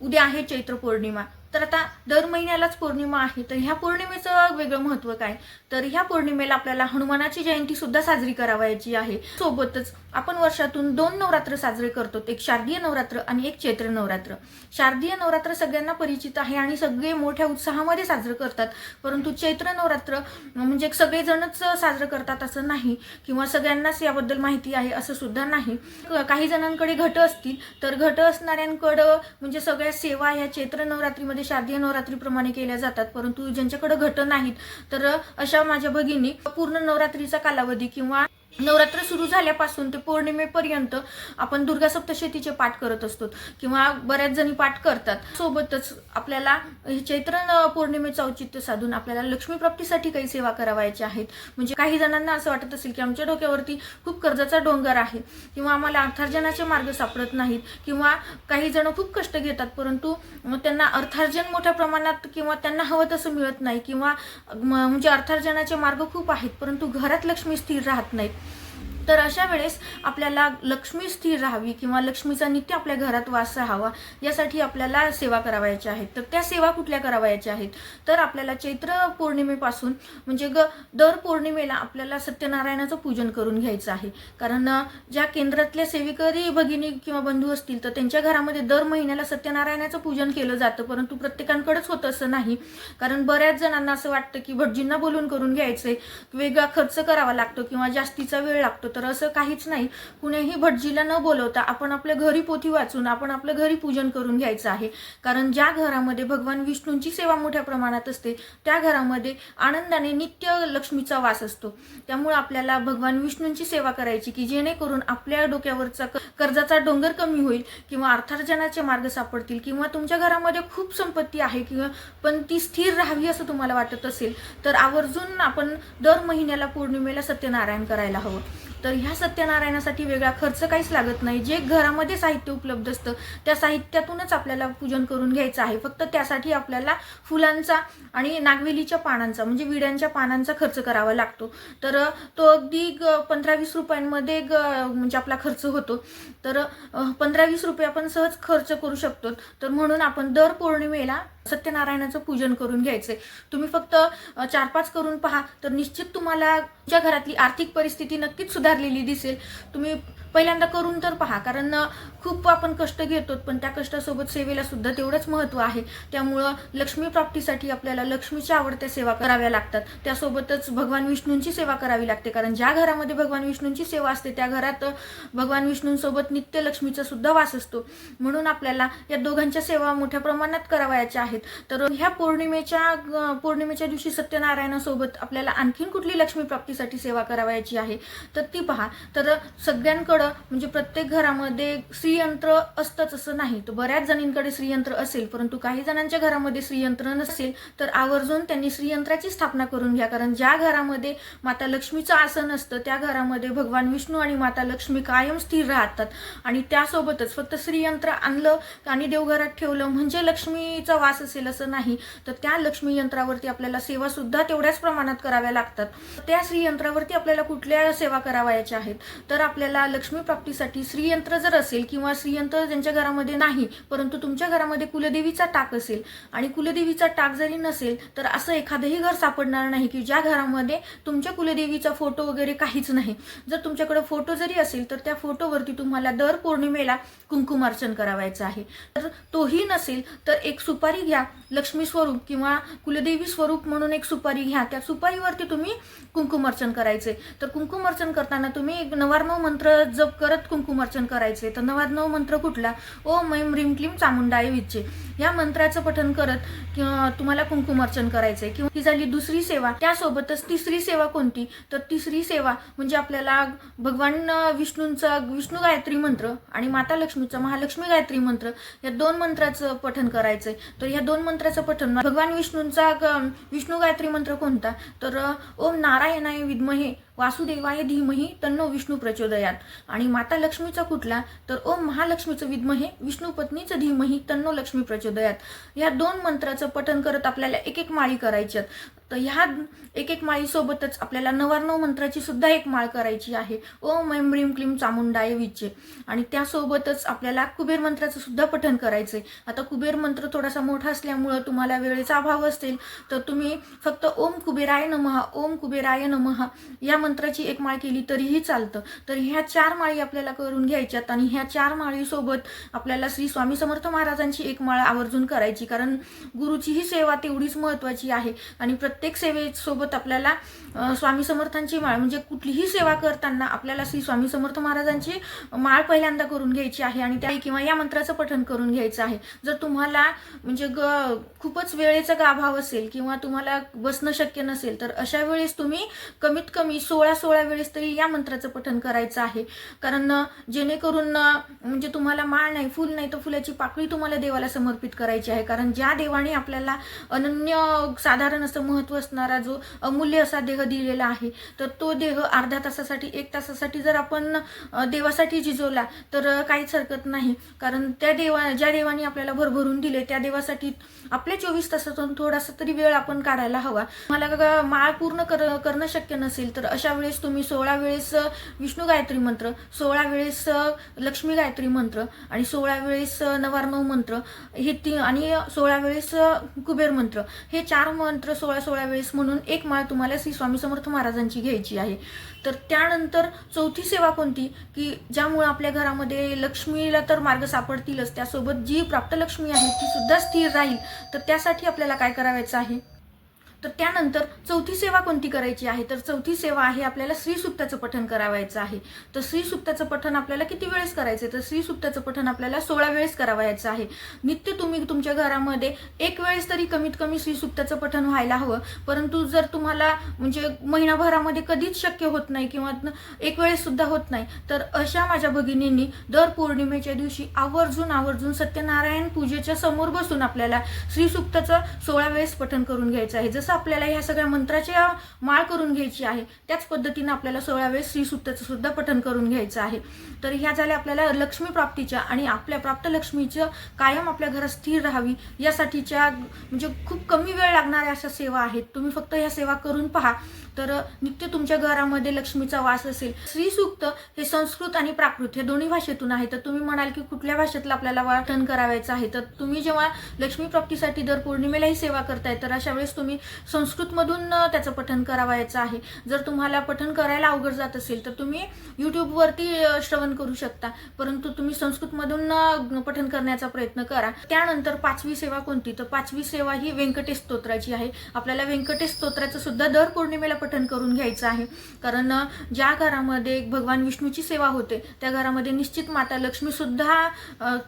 उद्या आहे चैत्र पौर्णिमा. तर आता दर महिन्यालाच पौर्णिमा आहे. तर ह्या पौर्णिमेचं वेगळं महत्त्व काय? तर ह्या पौर्णिमेला आपल्याला हनुमानाची जयंती सुद्धा साजरी करावायची आहे. सोबतच आपण वर्षातून दोन नवरात्र साजरे करतो. एक शारदीय नवरात्र आणि एक चैत्र नवरात्र. शारदीय नवरात्र सगळ्यांना परिचित आहे आणि सगळे मोठ्या उत्साहामध्ये साजरं करतात. परंतु चैत्र नवरात्र म्हणजे सगळेजणच साजरं करतात असं नाही किंवा सगळ्यांनाच याबद्दल माहिती आहे असं सुद्धा नाही. काही जणांकडे घट असतील तर घट असणाऱ्यांकडं म्हणजे सगळ्या सेवा या चैत्र नवरात्रीमध्ये शारदीय नवरात्रीप्रमाणे केल्या जातात. परंतु ज्यांच्याकडे घट नाहीत तर अशा माझ्या भगिनी पूर्ण नवरात्रीचा कालावधी किंवा नवरात्र सुरू झाल्यापासून ते पौर्णिमेपर्यंत आपण दुर्गा सप्तशतीचे पाठ करत असतो किंवा बऱ्याच जणी पाठ करतात. सोबतच आपल्याला हे चैत्र पौर्णिमेचं औचित्य साधून आपल्याला लक्ष्मी प्राप्तीसाठी काही सेवा करावायच्या आहेत. म्हणजे काही जणांना असं वाटत असेल की आमच्या डोक्यावरती खूप कर्जाचा डोंगर आहे किंवा आम्हाला अर्थार्जनाचे मार्ग सापडत नाहीत किंवा काही जण खूप कष्ट घेतात परंतु त्यांना अर्थार्जन मोठ्या प्रमाणात किंवा त्यांना हवं तसं मिळत नाही किंवा म- म्हणजे अर्थार्जनाचे मार्ग खूप आहेत परंतु घरात लक्ष्मी स्थिर राहत नाहीत. तर अशा वेळेस आपल्याला लक्ष्मी स्थिर राहावी किंवा लक्ष्मीचा नित्य आपल्या घरात वास राहावा यासाठी आपल्याला सेवा करावयाच्या आहेत. तर त्या सेवा कुठल्या करावयाच्या आहेत? तर आपल्याला चैत्र पौर्णिमेपासून म्हणजे ग दर पौर्णिमेला आपल्याला सत्यनारायणाचं पूजन करून घ्यायचं आहे. कारण ज्या केंद्रातल्या सेविकरी भगिनी किंवा बंधू असतील तर त्यांच्या घरामध्ये दर महिन्याला सत्यनारायणाचं पूजन केलं जातं. परंतु प्रत्येकांकडेच होतं असं नाही. कारण बऱ्याच जणांना असं वाटतं की भटजींना बोलून करून घ्यायचंय. वेगळा खर्च करावा लागतो किंवा जास्तीचा वेळ लागतो. तर असं काहीच नाही. कुणीही भटजीला न बोलवता आपण आपल्या घरी पोथी वाचून आपण आपल्या घरी पूजन करून घ्यायचं आहे. कारण ज्या घरामध्ये भगवान विष्णूंची सेवा मोठ्या प्रमाणात असते त्या घरामध्ये आनंदाने नित्य लक्ष्मीचा वास असतो. त्यामुळे आपल्याला भगवान विष्णूंची सेवा करायची की जेणेकरून आपल्या डोक्यावरचा क- कर्जाचा डोंगर कमी होईल किंवा अर्थार्जनाचे मार्ग सापडतील किंवा तुमच्या घरामध्ये खूप संपत्ती आहे किंवा पण ती स्थिर राहावी असं तुम्हाला वाटत असेल तर आवर्जून आपण दर महिन्याला पौर्णिमेला सत्यनारायण करायला हवं. तर ह्या सत्यनारायणासाठी वेगळा खर्च काहीच लागत नाही. जे घरामध्ये साहित्य उपलब्ध असतं त्या साहित्यातूनच आपल्याला पूजन करून घ्यायचं आहे. फक्त त्यासाठी आपल्याला फुलांचा आणि नागवेलीच्या पानांचा म्हणजे विड्यांच्या पानांचा खर्च करावा लागतो. तर तो अगदी पंधरा वीस रुपयांमध्ये ग- म्हणजे आपला खर्च होतो. तर पंधरा वीस रुपये आपण सहज खर्च करू शकतो. तर म्हणून आपण दर पौर्णिमेला सत्यनारायणाचं पूजन करून घ्यायचंय. तुम्ही फक्त चार पाच करून पहा तर निश्चित तुम्हाला तुमच्या घरातली आर्थिक परिस्थिती नक्कीच सुधारलेली दिसेल. तुम्ही पहिल्यांदा करून तर पहा कारण खूप आपण कष्ट घेतो पण त्या कष्टासोबत सेवेला सुद्धा तेवढंच महत्त्व आहे. त्यामुळं लक्ष्मी प्राप्तीसाठी आपल्याला लक्ष्मीच्या आवडत्या सेवा कराव्या लागतात. त्यासोबतच भगवान विष्णूंची सेवा करावी लागते कारण ज्या घरामध्ये भगवान विष्णूंची सेवा असते त्या घरात भगवान विष्णूंसोबत नित्य लक्ष्मीचा सुद्धा वास असतो. म्हणून आपल्याला या दोघांच्या सेवा मोठ्या प्रमाणात करावयाच्या आहेत. तर ह्या पौर्णिमेच्या पौर्णिमेच्या दिवशी सत्यनारायणासोबत आपल्याला आणखीन कुठली लक्ष्मी प्राप्तीसाठी सेवा करावयाची आहे? तर ती पहा. तर सगळ्यांकडं म्हणजे प्रत्येक घरामध्ये श्रीयंत्र असतंच असं नाही. तर बऱ्याच जणींकडे श्रीयंत्र असेल परंतु काही जणांच्या घरामध्ये श्रीयंत्र नसेल तर आवर्जून त्यांनी श्रीयंत्राची स्थापना करून घ्या. कारण ज्या घरामध्ये माता लक्ष्मीचं आसन असतं त्या घरामध्ये भगवान विष्णू आणि माता लक्ष्मी कायम स्थिर राहतात. आणि त्यासोबतच फक्त श्रीयंत्र आणलं आणि देवघरात ठेवलं म्हणजे लक्ष्मीचा वास असेल असं नाही तर त्या लक्ष्मी यंत्रावरती आपल्याला सेवा सुद्धा तेवढ्याच प्रमाणात कराव्या लागतात. त्या श्रीयंत्रावरती आपल्याला कुठल्या सेवा करावयाच्या आहेत? तर आपल्याला लक्ष्मी लक्ष्मी प्राप्तीसाठी श्रीयंत्र जर असेल किंवा श्रीयंत्र ज्यांच्या घरामध्ये नाही परंतु तुमच्या घरामध्ये कुलदेवीचा टाक असेल आणि कुलदेवीचा टाक जरी नसेल तर असं एखादंही घर सापडणार नाही की ज्या घरामध्ये तुमच्या कुलदेवीचा फोटो वगैरे काहीच नाही. जर तुमच्याकडे फोटो जरी असेल तर त्या फोटोवरती तुम्हाला दर पौर्णिमेला कुंकुमार्चन करावायचं आहे. तर तोही नसेल तर एक सुपारी घ्या लक्ष्मी स्वरूप किंवा कुलदेवी स्वरूप म्हणून एक सुपारी घ्या. त्या सुपारीवरती तुम्ही कुंकुमार्चन करायचे. तर कुंकुमार्चन करताना तुम्ही एक नवार्णव मंत्र जप करत कुंकुमार्चन करायचे. तर नवार्णव मंत्र कुठला? ओम ऐम ह्रीम क्लीम चामुंडाय विच्चे या मंत्राचं पठन करत तुम्हाला कुंकुमार्चन करायचंय. किंवा ही झाली दुसरी सेवा. त्यासोबतच तिसरी सेवा कोणती? तर तिसरी सेवा म्हणजे आपल्याला भगवान विष्णूंचा विष्णू गायत्री मंत्र आणि माता लक्ष्मीचा महालक्ष्मी गायत्री मंत्र या दोन मंत्राचं पठन करायचंय. तर या दोन मंत्राचं पठन भगवान विष्णूंचा विष्णू गायत्री मंत्र कोणता? तर ओम नारायणाय विद्महे. वासुदेवाय धीमही तन्नो विष्णू प्रचोदयात. आणि माता लक्ष्मीचा कुठला तर ओम महालक्ष्मीचं विद्महे विष्णू पत्नीचं धीमही तन्नो लक्ष्मी प्रचोदयात. या दोन मंत्राचं पठन करत आपल्याला एक एक माळी करायच्यात तर ह्या एक एक माळीसोबतच आपल्याला नवार्णव मंत्राची सुद्धा एक माळ करायची आहे. ओम ऐम ह्रीम क्लीम चामुंडाय विचे. आणि त्यासोबतच आपल्याला कुबेर मंत्राचं सुद्धा करायचं करायचंय. आता कुबेर मंत्र थोडासा मोठा असल्यामुळं तुम्हाला वेळेचा अभाव असेल तर तुम्ही फक्त ओम कुबेराय नमहा ओम कुबेराय नमहा या मंत्राची एक माळ केली तरीही चालतं. तर ह्या चार माळी आपल्याला करून घ्यायच्यात आणि ह्या चार माळीसोबत आपल्याला श्री स्वामी समर्थ महाराजांची एक माळ आवर्जून करायची कारण गुरुची ही सेवा तेवढीच महत्वाची आहे. आणि प्रत्येक प्रत्येक सेवेसोबत आपल्याला स्वामी समर्थांची माळ म्हणजे कुठलीही सेवा करताना आपल्याला श्री स्वामी समर्थ महाराजांची माळ पहिल्यांदा करून घ्यायची आहे आणि त्या किंवा या मंत्राचं पठण करून घ्यायचं आहे. जर तुम्हाला म्हणजे ग खूपच वेळेचा गाभाव असेल किंवा तुम्हाला बसणं शक्य नसेल तर अशा वेळेस तुम्ही कमीत कमी सोळा सोळा वेळेस तरी या मंत्राचं पठण करायचं आहे. कारण जेणेकरून म्हणजे तुम्हाला माळ नाही फुल नाही तर फुलाची पाकळी तुम्हाला देवाला समर्पित करायची आहे. कारण ज्या देवाने आपल्याला अनन्य साधारण असं महत्त्व असणारा जो अमूल्य असा देह दिलेला आहे तर तो देह अर्ध्या तासासाठी एक तासासाठी जर आपण देवासाठी झिजवला तर काहीच हरकत नाही. कारण त्या देवा ज्या देवाने आपल्याला भरभरून दिले त्या देवासाठी आपल्या चोवीस तासातून थोडासा तरी वेळ आपण काढायला हवा. मला माळ पूर्ण कर करणं शक्य नसेल तर अशा वेळेस तुम्ही सोळा वेळेस विष्णू गायत्री मंत्र सोळा वेळेस लक्ष्मी गायत्री मंत्र आणि सोळा वेळेस अ, नवार्णव मंत्र हे ती आणि सोळा वेळेस कुबेर मंत्र हे चार मंत्र सोळा सोळा वेळेस म्हणून एक माळ तुम्हाला श्री स्वामी समर्थ महाराजांची घ्यायची आहे. तर त्यानंतर चौथी सेवा कोणती? की ज्यामुळे आपल्या घरामध्ये लक्ष्मीला तर मार्ग सापडतीलच. त्यासोबत जी प्राप्त लक्ष्मी आहे ती सुद्धा स्थिर राहील. तर त्यासाठी आपल्याला काय करावायचं आहे? तर त्यानंतर चौथी सेवा कोणती करायची आहे? तर चौथी सेवा आहे आपल्याला श्रीसुक्ताचं पठण करावायचं आहे. तर श्रीसुक्ताचं पठण आपल्याला किती वेळेस करायचं आहे? तर श्रीसुक्ताचं पठण आपल्याला सोळा वेळेस करावायचं आहे. नित्य तुम्ही तुमच्या घरामध्ये एक वेळेस तरी कमीत कमी श्रीसुक्ताचं पठण व्हायला हवं. परंतु जर तुम्हाला म्हणजे महिनाभरामध्ये कधीच शक्य होत नाही किंवा एक वेळेस सुद्धा होत नाही तर अशा माझ्या भगिनींनी दर पौर्णिमेच्या दिवशी आवर्जून आवर्जून सत्यनारायण पूजेच्या समोर बसून आपल्याला श्रीसुक्ताचं सोळा वेळेस पठण करून घ्यायचं आहे. जसं आपल्याला ह्या सगळ्या मंत्राच्या माळ करून घ्यायची आहे? त्याच पद्धतीनं आपल्याला सोळा वेळेस श्रीसुक्ताचं सुद्धा पठण करून घ्यायचं आहे. तर ह्या झाल्या आपल्याला लक्ष्मी प्राप्तीच्या आणि आपल्या प्राप्त लक्ष्मीचं कायम आपल्या घरात स्थिर राहावी यासाठीच्या म्हणजे खूप कमी वेळ लागणाऱ्या अशा सेवा आहेत. तुम्ही फक्त ह्या सेवा करून पहा. तर नित्य तुमच्या घरामध्ये लक्ष्मीचा वास असेल. श्रीसूक्त हे संस्कृत आणि प्राकृत हे दोन्ही भाषेतून आहे. तर तुम्ही म्हणाल की कुठल्या भाषेतलं आपल्याला वाटण करावायचं आहे? तर तुम्ही जेव्हा लक्ष्मी प्राप्तीसाठी दर पौर्णिमेलाही सेवा करताय तर अशा वेळेस तुम्ही संस्कृतमधून त्याचं पठन करावायचं आहे. जर तुम्हाला पठन करायला अवघड जात असेल तर तुम्ही यूट्यूबवरती श्रवण करू शकता. परंतु तुम्ही संस्कृतमधून पठन करण्याचा प्रयत्न करा. त्यानंतर पाचवी सेवा कोणती? तर पाचवी सेवा ही व्यंकटेश स्तोत्राची आहे. आपल्याला व्यंकटेश स्तोत्राचं सुद्धा दर पौर्णिमेला पठन करून घ्यायचं आहे. कारण ज्या घरामध्ये भगवान विष्णूची सेवा होते त्या घरामध्ये निश्चित माता लक्ष्मी सुद्धा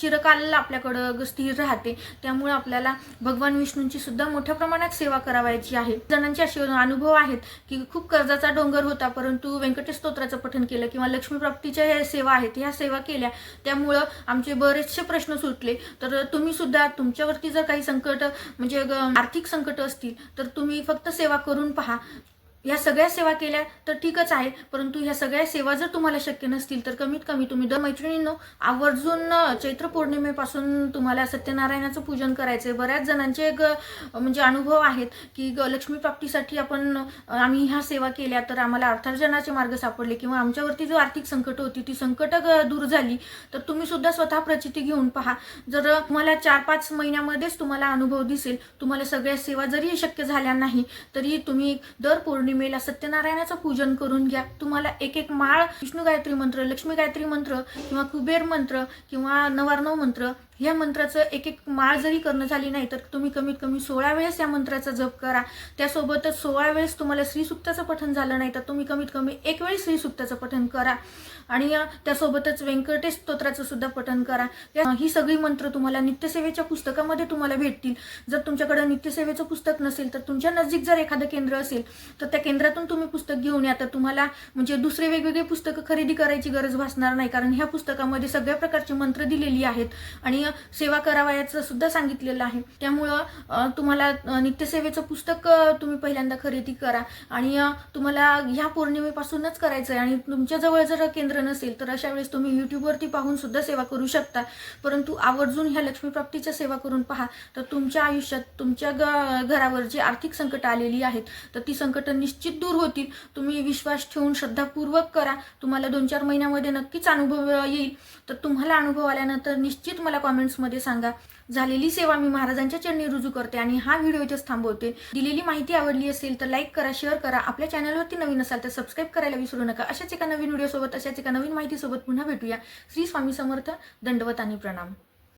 चिरकाल आपल्याकडं स्थिर राहते. त्यामुळे आपल्याला भगवान विष्णूंची सुद्धा मोठ्या प्रमाणात सेवा करावायची आहे. जणांचे असे अनुभव आहेत की खूप कर्जाचा डोंगर होता परंतु व्यंकटेश स्तोत्राचं पठण केलं किंवा लक्ष्मी प्राप्तीच्या ह्या सेवा आहेत ह्या सेवा केल्या त्यामुळं आमचे बरेचसे प्रश्न सुटले. तर तुम्ही सुद्धा तुमच्यावरती जर काही संकट म्हणजे आर्थिक संकट असतील तर तुम्ही फक्त सेवा करून पहा. ह्या सगळ्या सेवा केल्या तर ठीकच आहे. परंतु ह्या सगळ्या सेवा जर तुम्हाला शक्य नसतील तर कमीत कमी तुम्ही दर मैत्रिणींनो आवर्जून चैत्र पौर्णिमेपासून तुम्हाला सत्यनारायणाचं पूजन करायचं आहे बऱ्याच जणांचे ग म्हणजे अनुभव आहेत की ग लक्ष्मी प्राप्तीसाठी आपण आम्ही ह्या सेवा केल्या तर आम्हाला अर्थार्जनाचे मार्ग सापडले किंवा आमच्यावरती जो आर्थिक संकट होती ती संकट दूर झाली. तर तुम्ही सुद्धा स्वतः प्रचिती घेऊन पहा. जर तुम्हाला चार पाच महिन्यामध्येच तुम्हाला अनुभव दिसेल तुम्हाला सगळ्या सेवा जरी शक्य झाल्या नाही तरी तुम्ही दर पौर्णिमेला सत्यनारायणाचं पूजन करून घ्या. तुम्हाला एक एक माळ विष्णू गायत्री मंत्र लक्ष्मी गायत्री मंत्र किंवा कुबेर मंत्र किंवा नवार्णव मंत्र या मंत्राचं एक एक माळ जरी करणं झाली नाही तर तुम्ही कमीत कमी सोळा वेळेस या मंत्राचा जप करा. त्यासोबतच सोळा वेळेस तुम्हाला श्रीसुक्ताचं पठण झालं नाही तर तुम्ही कमीत कमी एक वेळेस श्रीसुक्ताचं पठण करा. आणि त्यासोबतच व्यंकटेश स्तोत्राचं सुद्धा पठण करा. या- ही सगळी मंत्र तुम्हाला नित्यसेवेच्या पुस्तकामध्ये तुम्हाला भेटतील. जर तुमच्याकडे नित्यसेवेचं पुस्तक नसेल तर तुमच्या नजीक जर एखादं केंद्र असेल तर त्या केंद्रातून तुम्ही पुस्तक घेऊन या. तर तुम्हाला म्हणजे दुसरे वेगवेगळे पुस्तकं खरेदी करायची गरज भासणार नाही कारण ह्या पुस्तकामध्ये सगळ्या प्रकारची मंत्र दिलेली आहेत. आणि सेवा करावयाचं सुद्धा सांगितलेलं आहे. त्यामुळं तुम्हाला नित्यसेवेचं पुस्तक तुम्ही पहिल्यांदा खरेदी करा. आणि तुम्हाला ह्या पौर्णिमेपासूनच करायचं आहे आणि तुमच्याजवळ जर केंद्र नसेल तर अशा वेळेस तुम्ही यूट्यूबवरती पाहून सुद्धा सेवा करू शकता. परंतु आवर्जून ह्या लक्ष्मीप्राप्तीच्या सेवा करून पहा. तर तुमच्या आयुष्यात तुमच्या ग घरावर जी आर्थिक संकट आलेली आहेत तर ती संकट निश्चित दूर होतील. तुम्ही विश्वास ठेवून श्रद्धापूर्वक करा. तुम्हाला दोन चार महिन्यामध्ये नक्कीच अनुभव येईल. तर तुम्हाला अनुभव आल्यानंतर निश्चित मला कमेंट्समध्ये सांगा झालेली सेवा मी महाराजांच्या चरणी रुजू करते आणि हा व्हिडिओ इथेच थांबवते. दिलेली माहिती आवडली असेल तर लाईक करा शेअर करा. आपल्या चॅनलवरती नवीन असाल तर सबस्क्राईब करायला विसरू नका. अशाच एका नवीन व्हिडिओसोबत अशाच एका नवीन माहितीसोबत पुन्हा भेटूया. श्री स्वामी समर्थ दंडवत आणि प्रणाम.